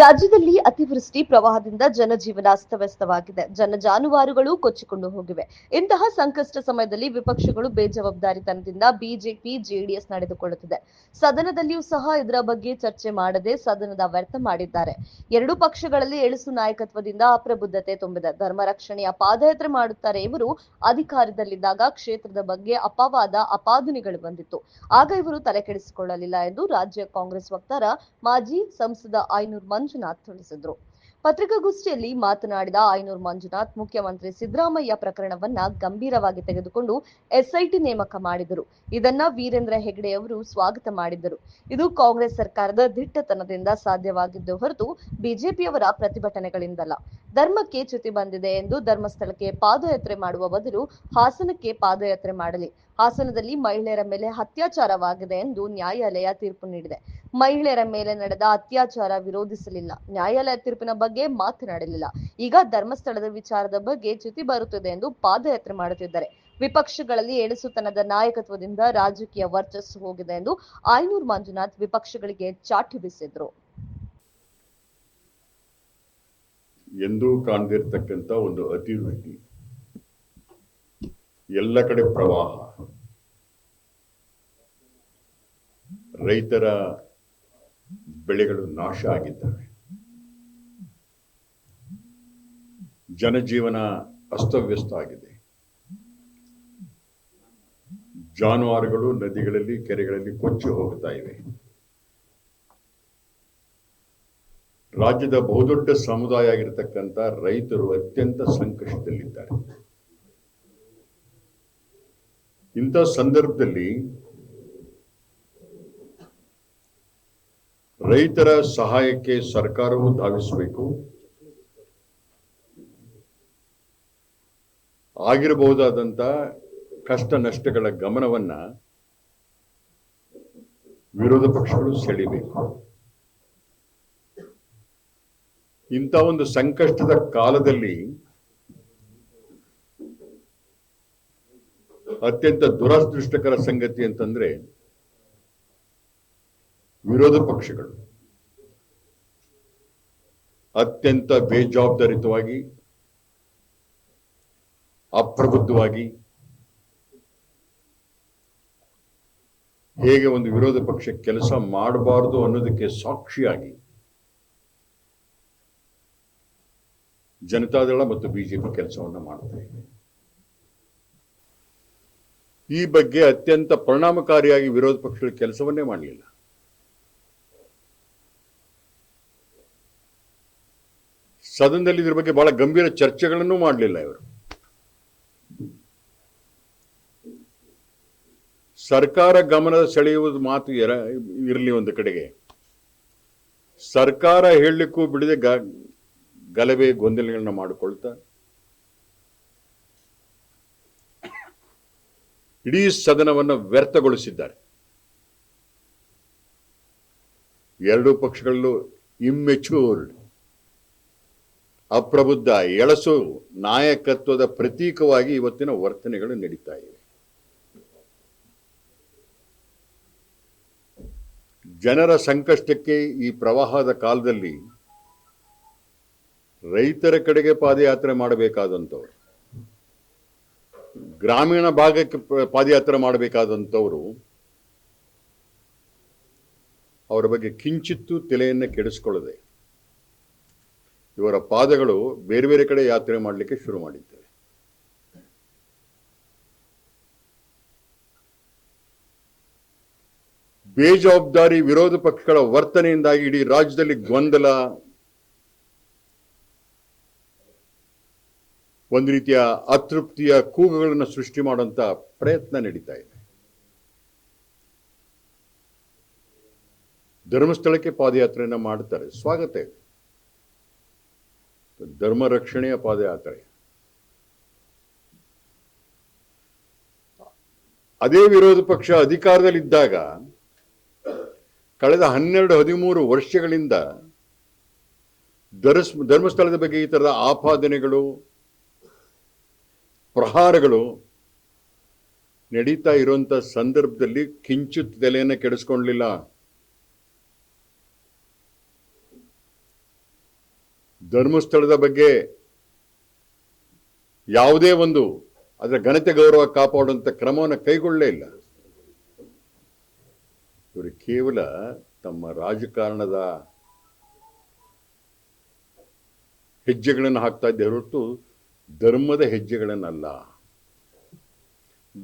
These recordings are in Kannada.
ರಾಜ್ಯದಲ್ಲಿ ಅತಿವೃಷ್ಟಿ ಪ್ರವಾಹದಿಂದ ಜನಜೀವನ ಅಸ್ತವ್ಯಸ್ತವಾಗಿದೆ. ಜನ ಜಾನುವಾರುಗಳು ಕೊಚ್ಚಿಕೊಂಡು ಹೋಗಿವೆ. ಇಂತಹ ಸಂಕಷ್ಟ ಸಮಯದಲ್ಲಿ ವಿಪಕ್ಷಗಳು ಬೇಜವಾಬ್ದಾರಿತನದಿಂದ ಬಿಜೆಪಿ, ಜೆಡಿಎಸ್ ನಡೆದುಕೊಳ್ಳುತ್ತಿದೆ. ಸದನದಲ್ಲಿಯೂ ಸಹ ಇದರ ಬಗ್ಗೆ ಚರ್ಚೆ ಮಾಡದೆ ಸದನದ ವ್ಯರ್ಥ ಮಾಡಿದ್ದಾರೆ. ಎರಡೂ ಪಕ್ಷಗಳಲ್ಲಿ ಎಳಸು ನಾಯಕತ್ವದಿಂದ ಅಪ್ರಬುದ್ಧತೆ ತುಂಬಿದೆ. ಧರ್ಮ ರಕ್ಷಣೆಯ ಪಾದಯಾತ್ರೆ ಮಾಡುತ್ತಾರೆ ಇವರು. ಅಧಿಕಾರದಲ್ಲಿದ್ದಾಗ ಕ್ಷೇತ್ರದ ಬಗ್ಗೆ ಅಪವಾದ ಅಪಾದನೆಗಳು ಬಂದಿತ್ತು. ಆಗ ಇವರು ತಲೆಕೆಡಿಸಿಕೊಳ್ಳಲಿಲ್ಲ ಎಂದು ರಾಜ್ಯ ಕಾಂಗ್ರೆಸ್ ವಕ್ತಾರ, ಮಾಜಿ ಸಂಸದ ಐನೂರ್ ಮಂಜುನಾಥ್ ತಿಳಿಸಿದ್ರು. ಪತ್ರಿಕಾಗೋಷ್ಠಿಯಲ್ಲಿ ಮಾತನಾಡಿದ ಐನೂರ್ ಮಂಜುನಾಥ್, ಮುಖ್ಯಮಂತ್ರಿ ಸಿದ್ದರಾಮಯ್ಯ ಪ್ರಕರಣವನ್ನ ಗಂಭೀರವಾಗಿ ತೆಗೆದುಕೊಂಡು ಎಸ್ಐಟಿ ನೇಮಕ ಮಾಡಿದರು. ಇದನ್ನ ವೀರೇಂದ್ರ ಹೆಗಡೆ ಅವರು ಸ್ವಾಗತ ಮಾಡಿದ್ದರು ಇದು ಕಾಂಗ್ರೆಸ್ ಸರ್ಕಾರದ ದಿಟ್ಟತನದಿಂದ ಸಾಧ್ಯವಾಗಿದ್ದು ಹೊರತು ಬಿಜೆಪಿಯವರ ಪ್ರತಿಭಟನೆಗಳಿಂದಲ್ಲ. ಧರ್ಮಕ್ಕೆ ಚ್ಯುತಿ ಬಂದಿದೆ ಎಂದು ಧರ್ಮಸ್ಥಳಕ್ಕೆ ಪಾದಯಾತ್ರೆ ಮಾಡುವ ಬದಲು ಹಾಸನಕ್ಕೆ ಪಾದಯಾತ್ರೆ ಮಾಡಲಿ. ಹಾಸನದಲ್ಲಿ ಮಹಿಳೆಯರ ಮೇಲೆ ಅತ್ಯಾಚಾರವಾಗಿದೆ ಎಂದು ನ್ಯಾಯಾಲಯ ತೀರ್ಪು ನೀಡಿದೆ. ಮಹಿಳೆಯರ ಮೇಲೆ ನಡೆದ ಅತ್ಯಾಚಾರ ವಿರೋಧಿಸಲಿಲ್ಲ. ನ್ಯಾಯಾಲಯ ತೀರ್ಪಿನ ಬಗ್ಗೆ ಮಾತನಾಡಲಿಲ್ಲ. ಈಗ ಧರ್ಮಸ್ಥಳದ ವಿಚಾರದ ಬಗ್ಗೆ ಚ್ಯುತಿ ಬರುತ್ತಿದೆ ಎಂದು ಪಾದಯಾತ್ರೆ ಮಾಡುತ್ತಿದ್ದಾರೆ. ವಿಪಕ್ಷಗಳಲ್ಲಿ ಎಳಿಸುತನದ ನಾಯಕತ್ವದಿಂದ ರಾಜಕೀಯ ವರ್ಚಸ್ಸು ಹೋಗಿದೆ ಎಂದು ಆಯನೂರ್ ಮಂಜುನಾಥ್ ವಿಪಕ್ಷಗಳಿಗೆ ಚಾಟಿ ಬೀಸಿದ್ರು. ಎಂದೂ ಕಾಣದಿರ್ತಕ್ಕಂಥ ಒಂದು ಅತಿವೃಷ್ಟಿ ಎಲ್ಲ ಕಡೆ ಪ್ರವಾಹ. ರೈತರ ಬೆಳೆಗಳು ನಾಶ ಆಗಿದ್ದಾವೆ. ಜನಜೀವನ ಅಸ್ತವ್ಯಸ್ತ ಆಗಿದೆ. ಜಾನುವಾರುಗಳು ನದಿಗಳಲ್ಲಿ, ಕೆರೆಗಳಲ್ಲಿ ಕೊಚ್ಚಿ ಹೋಗ್ತಾ ಇವೆ. ರಾಜ್ಯದ ಬಹುದೊಡ್ಡ ಸಮುದಾಯ ಆಗಿರತಕ್ಕಂಥ ರೈತರು ಅತ್ಯಂತ ಸಂಕಷ್ಟದಲ್ಲಿದ್ದಾರೆ. ಇಂಥ ಸಂದರ್ಭದಲ್ಲಿ ರೈತರ ಸಹಾಯಕ್ಕೆ ಸರ್ಕಾರವು ಧಾವಿಸಬೇಕು. ಆಗಿರಬಹುದಾದಂತ ಕಷ್ಟ ನಷ್ಟಗಳ ಗಮನವನ್ನ ವಿರೋಧ ಪಕ್ಷಗಳು ಸೆಳಿಬೇಕು. ಇಂಥ ಒಂದು ಸಂಕಷ್ಟದ ಕಾಲದಲ್ಲಿ ಅತ್ಯಂತ ದುರದೃಷ್ಟಕರ ಸಂಗತಿ ಅಂತಂದ್ರೆ ವಿರೋಧ ಪಕ್ಷಗಳು. ಅತ್ಯಂತ ಬೇಜವಾಬ್ದಾರಿತವಾಗಿ, ಅಪ್ರಬುದ್ಧವಾಗಿ, ಹೇಗೆ ಒಂದು ವಿರೋಧ ಪಕ್ಷ ಕೆಲಸ ಮಾಡಬಾರದು ಅನ್ನೋದಕ್ಕೆ ಸಾಕ್ಷಿಯಾಗಿ ಜನತಾದಳ ಮತ್ತು ಬಿಜೆಪಿ ಕೆಲಸವನ್ನು ಮಾಡ್ತಾ ಈ ಬಗ್ಗೆ ಅತ್ಯಂತ ಪರಿಣಾಮಕಾರಿಯಾಗಿ ವಿರೋಧ ಪಕ್ಷಗಳ ಕೆಲಸವನ್ನೇ ಮಾಡಲಿಲ್ಲ. ಸದನದಲ್ಲಿ ಇದ್ರ ಬಗ್ಗೆ ಬಹಳ ಗಂಭೀರ ಚರ್ಚೆಗಳನ್ನು ಮಾಡಲಿಲ್ಲ ಇವರು. ಸರ್ಕಾರ ಗಮನ ಸೆಳೆಯುವುದು ಮಾತು ಎರ ಇರಲಿ ಒಂದು ಕಡೆಗೆ. ಸರ್ಕಾರ ಹೇಳಲಿಕ್ಕೂ ಬಿಡದೆ ಗ ಗಲಭೆ ಗೊಂದಲಗಳನ್ನ ಮಾಡಿಕೊಳ್ತಾ. ಇಡೀ ಸದನವನ್ನು ವ್ಯರ್ಥಗೊಳಿಸಿದ್ದಾರೆ. ಎರಡೂ ಪಕ್ಷಗಳಲ್ಲೂ ಇಮ್ಮೆಚೂರ್ಡ್ ಅಪ್ರಬುದ್ಧ ಎಳಸು ನಾಯಕತ್ವದ ಪ್ರತೀಕವಾಗಿ ಇವತ್ತಿನ ವರ್ತನೆಗಳು ನಡೀತಾ ಇವೆ. ಜನರ ಸಂಕಷ್ಟಕ್ಕೆ ಈ ಪ್ರವಾಹದ ಕಾಲದಲ್ಲಿ ರೈತರ ಕಡೆಗೆ ಪಾದಯಾತ್ರೆ ಮಾಡಬೇಕಾದಂಥವ್ರು ಗ್ರಾಮೀಣ ಭಾಗಕ್ಕೆ ಪಾದಯಾತ್ರೆ ಮಾಡಬೇಕಾದಂಥವ್ರು ಅವರ ಬಗ್ಗೆ ಕಿಂಚಿತ್ತೂ ತಲೆಯನ್ನು ಕೆಡಿಸ್ಕೊಳ್ಳದೆ ಇವರ ಪಾದಗಳು ಬೇರೆ ಬೇರೆ ಕಡೆ ಯಾತ್ರೆ ಮಾಡಲಿಕ್ಕೆ ಶುರು ಮಾಡಿದ್ದಾರೆ. ಬೇಜವಾಬ್ದಾರಿ ವಿರೋಧ ಪಕ್ಷಗಳ ವರ್ತನೆಯಿಂದಾಗಿ ಇಡೀ ರಾಜ್ಯದಲ್ಲಿ ಗೊಂದಲ, ಒಂದು ರೀತಿಯ ಅತೃಪ್ತಿಯ ಕೂಗುಗಳನ್ನು ಸೃಷ್ಟಿ ಮಾಡುವಂತ ಪ್ರಯತ್ನ ನಡೀತಾ ಇದೆ. ಧರ್ಮಸ್ಥಳಕ್ಕೆ ಪಾದಯಾತ್ರೆಯನ್ನು ಮಾಡ್ತಾರೆ. ಸ್ವಾಗತ ಇದೆ. ಧರ್ಮ ರಕ್ಷಣೆಯ ಪಾದಯಾತ್ರೆ ಅದೇ ವಿರೋಧ ಪಕ್ಷ ಅಧಿಕಾರದಲ್ಲಿದ್ದಾಗ ಕಳೆದ ಹನ್ನೆರಡು, ಹದಿಮೂರು ವರ್ಷಗಳಿಂದ ಧರ್ಸ್, ಧರ್ಮಸ್ಥಳದ ಬಗ್ಗೆ ಈ ಥರದ ಆಪಾದನೆಗಳು, ಪ್ರಹಾರಗಳು ನಡೀತಾ ಇರುವಂಥ ಸಂದರ್ಭದಲ್ಲಿ ಕಿಂಚಿತ್ ತಲೆಯನ್ನು ಕೆಡಿಸ್ಕೊಳ್ಳಲಿಲ್ಲ ಧರ್ಮಸ್ಥಳದ ಬಗ್ಗೆ ಯಾವುದೇ ಒಂದು ಅದರ ಘನತೆ ಗೌರವ ಕಾಪಾಡುವಂಥ ಕ್ರಮವನ್ನು ಕೈಗೊಳ್ಳಲೇ ಇಲ್ಲ. ಇವರು ಕೇವಲ ತಮ್ಮ ರಾಜಕಾರಣದ ಹೆಜ್ಜೆಗಳನ್ನು ಹಾಕ್ತಾ ಇದ್ದೇ ಹೊರತು ಧರ್ಮದ ಹೆಜ್ಜೆಗಳನ್ನಲ್ಲ.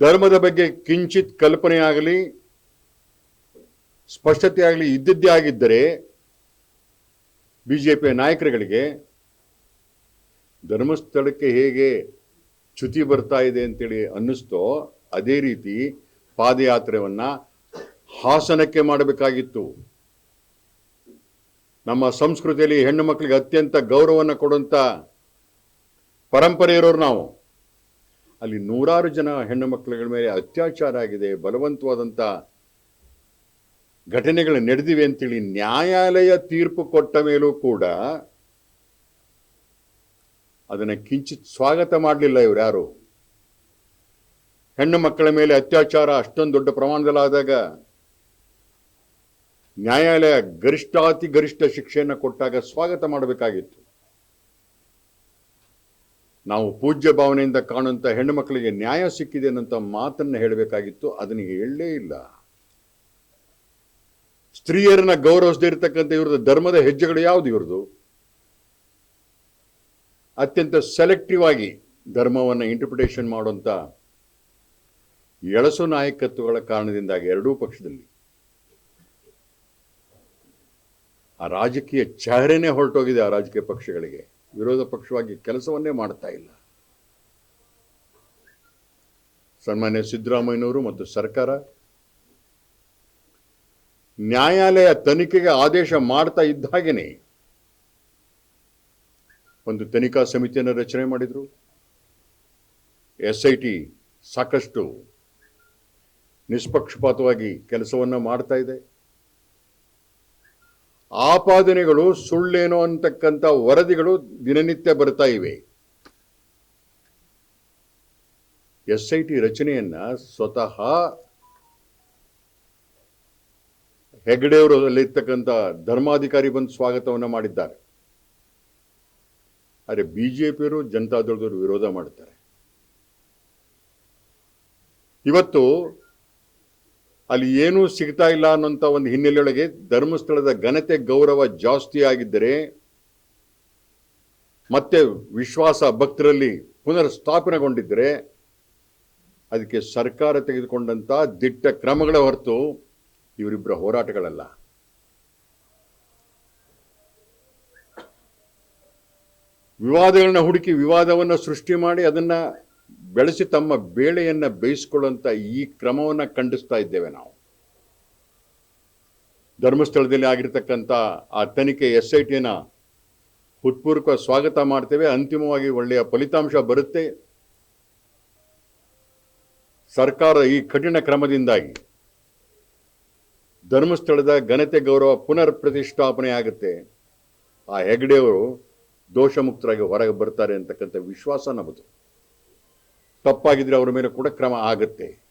ಧರ್ಮದ ಬಗ್ಗೆ ಕಿಂಚಿತ್ ಕಲ್ಪನೆ ಆಗಲಿ ಸ್ಪಷ್ಟತೆ ಆಗಲಿ ಇದ್ದದ್ದೇ ಆಗಿದ್ದರೆ ಬಿಜೆಪಿಯ ನಾಯಕರುಗಳಿಗೆ ಧರ್ಮಸ್ಥಳಕ್ಕೆ ಹೇಗೆ ಚ್ಯುತಿ ಬರ್ತಾ ಇದೆ ಅಂತೇಳಿ ಅನ್ನಿಸ್ತೋ ಅದೇ ರೀತಿ ಪಾದಯಾತ್ರೆಯನ್ನು ಹಾಸನಕ್ಕೆ ಮಾಡಬೇಕಾಗಿತ್ತು. ನಮ್ಮ ಸಂಸ್ಕೃತಿಯಲ್ಲಿ ಹೆಣ್ಣು ಮಕ್ಕಳಿಗೆ ಅತ್ಯಂತ ಗೌರವವನ್ನು ಕೊಡುವಂಥ ಪರಂಪರೆ ಇರೋರು ನಾವು. ಅಲ್ಲಿ ನೂರಾರು ಜನ ಹೆಣ್ಣು ಮಕ್ಕಳ ಮೇಲೆ ಅತ್ಯಾಚಾರ ಆಗಿದೆ, ಬಲವಂತವಾದಂತ ಘಟನೆಗಳು ನಡೆದಿವೆ ಅಂತೇಳಿ ನ್ಯಾಯಾಲಯ ತೀರ್ಪು ಕೊಟ್ಟ ಮೇಲೂ ಕೂಡ ಅದನ್ನು ಕಿಂಚಿತ್ ಸ್ವಾಗತ ಮಾಡಲಿಲ್ಲ ಇವ್ರು ಯಾರು? ಹೆಣ್ಣು ಮಕ್ಕಳ ಮೇಲೆ ಅತ್ಯಾಚಾರ ಅಷ್ಟೊಂದು ದೊಡ್ಡ ಪ್ರಮಾಣದಲ್ಲಾದಾಗ ನ್ಯಾಯಾಲಯ ಗರಿಷ್ಠಾತಿ ಗರಿಷ್ಠ ಶಿಕ್ಷೆಯನ್ನು ಕೊಟ್ಟಾಗ ಸ್ವಾಗತ ಮಾಡಬೇಕಾಗಿತ್ತು. ನಾವು ಪೂಜ್ಯ ಭಾವನೆಯಿಂದ ಕಾಣುವಂಥ ಹೆಣ್ಣು ಮಕ್ಕಳಿಗೆ ನ್ಯಾಯ ಸಿಕ್ಕಿದೆ ಅನ್ನೋಂಥ ಮಾತನ್ನು ಹೇಳಬೇಕಾಗಿತ್ತು. ಅದನ್ನ ಹೇಳಲೇ ಇಲ್ಲ. ಸ್ತ್ರೀಯರನ್ನ ಗೌರವಿಸದೇ ಇರತಕ್ಕಂಥ ಇವ್ರದ್ದು ಧರ್ಮದ ಹೆಜ್ಜೆಗಳು ಯಾವುದು ಇವ್ರದ್ದು? ಅತ್ಯಂತ ಸೆಲೆಕ್ಟಿವ್ ಆಗಿ ಧರ್ಮವನ್ನು ಇಂಟರ್ಪ್ರಿಟೇಷನ್ ಮಾಡುವಂತ ಎಳಸು ನಾಯಕತ್ವಗಳ ಕಾರಣದಿಂದಾಗಿ ಎರಡೂ ಪಕ್ಷದಲ್ಲಿ. ಆ ರಾಜಕೀಯ ಚಹರೆನೇ ಹೊರಟೋಗಿದೆ ಆ ರಾಜಕೀಯ ಪಕ್ಷಗಳಿಗೆ. ವಿರೋಧ ಪಕ್ಷವಾಗಿ ಕೆಲಸವನ್ನೇ ಮಾಡ್ತಾ ಇಲ್ಲ. ಸನ್ಮಾನ್ಯ ಸಿದ್ದರಾಮಯ್ಯನವರು ಮತ್ತು ಸರ್ಕಾರ ನ್ಯಾಯಾಲಯ ತನಿಖೆಗೆ ಆದೇಶ ಮಾಡ್ತಾ ಇದ್ದ ಹಾಗೇನೆ. ಒಂದು ತನಿಖಾ ಸಮಿತಿಯನ್ನು ರಚನೆ ಮಾಡಿದರು. ಎಸ್ ಐ ಟಿ ಸಾಕಷ್ಟು ನಿಷ್ಪಕ್ಷಪಾತವಾಗಿ ಕೆಲಸವನ್ನು ಮಾಡ್ತಾ ಇದೆ. ಆಪಾದನೆಗಳು ಸುಳ್ಳೇನೋ ಅಂತಕ್ಕಂಥ ವರದಿಗಳು ದಿನನಿತ್ಯ ಬರ್ತಾ ಇವೆ. ಎಸ್ ಐ ಟಿ ರಚನೆಯನ್ನ ಸ್ವತಃ ಹೆಗ್ಡೆಯವರು ಅಲ್ಲಿರ್ತಕ್ಕಂಥ ಧರ್ಮಾಧಿಕಾರಿ ಬಂದು ಸ್ವಾಗತವನ್ನ ಮಾಡಿದ್ದಾರೆ. ಆದರೆ ಪಿಯವರು ಜನತಾದಳದವರು ವಿರೋಧ ಮಾಡ್ತಾರೆ ಇವತ್ತು ಅಲ್ಲಿ ಏನೂ ಸಿಗ್ತಾ ಇಲ್ಲ ಅನ್ನೋಂಥ ಒಂದು ಹಿನ್ನೆಲೆಯೊಳಗೆ ಧರ್ಮಸ್ಥಳದ ಘನತೆ ಗೌರವ ಜಾಸ್ತಿ ಆಗಿದ್ದರೆ ಮತ್ತೆ ವಿಶ್ವಾಸ ಭಕ್ತರಲ್ಲಿ ಪುನರ್ ಸ್ಥಾಪನೆಗೊಂಡಿದ್ದರೆ ಅದಕ್ಕೆ ಸರ್ಕಾರ ತೆಗೆದುಕೊಂಡಂಥ ದಿಟ್ಟ ಕ್ರಮಗಳ ಹೊರತು ಇವರಿಬ್ಬರ ಹೋರಾಟಗಳಲ್ಲ. ವಿವಾದಗಳನ್ನ ಹುಡುಕಿ ವಿವಾದವನ್ನ ಸೃಷ್ಟಿ ಮಾಡಿ ಅದನ್ನ ಬೆಳೆಸಿ ತಮ್ಮ ಬೇಳೆಯನ್ನ ಬೇಯಿಸಿಕೊಳ್ಳುವಂತ ಈ ಕ್ರಮವನ್ನ ಖಂಡಿಸ್ತಾ ಇದ್ದೇವೆ ನಾವು. ಧರ್ಮಸ್ಥಳದಲ್ಲಿ ಆಗಿರ್ತಕ್ಕಂಥ ಆ ತನಿಖೆ ಎಸ್ ಐ ಟಿನ ಹುತ್ಪೂರ್ವಕ ಸ್ವಾಗತ ಮಾಡ್ತೇವೆ. ಅಂತಿಮವಾಗಿ ಒಳ್ಳೆಯ ಫಲಿತಾಂಶ ಬರುತ್ತೆ. ಸರ್ಕಾರ ಈ ಕಠಿಣ ಕ್ರಮದಿಂದಾಗಿ ಧರ್ಮಸ್ಥಳದ ಘನತೆ ಗೌರವ ಪುನರ್ ಪ್ರತಿಷ್ಠಾಪನೆ ಆಗುತ್ತೆ ಆ ಹೆಗ್ಡೆಯವರು ದೋಷಮುಕ್ತರಾಗಿ ಹೊರಗೆ ಬರ್ತಾರೆ ಅಂತಕ್ಕಂಥ ವಿಶ್ವಾಸ ನಮ್ಮದು. ತಪ್ಪಾಗಿದ್ರೆ ಅವರ ಮೇಲೆ ಕೂಡ ಕ್ರಮ ಆಗುತ್ತೆ.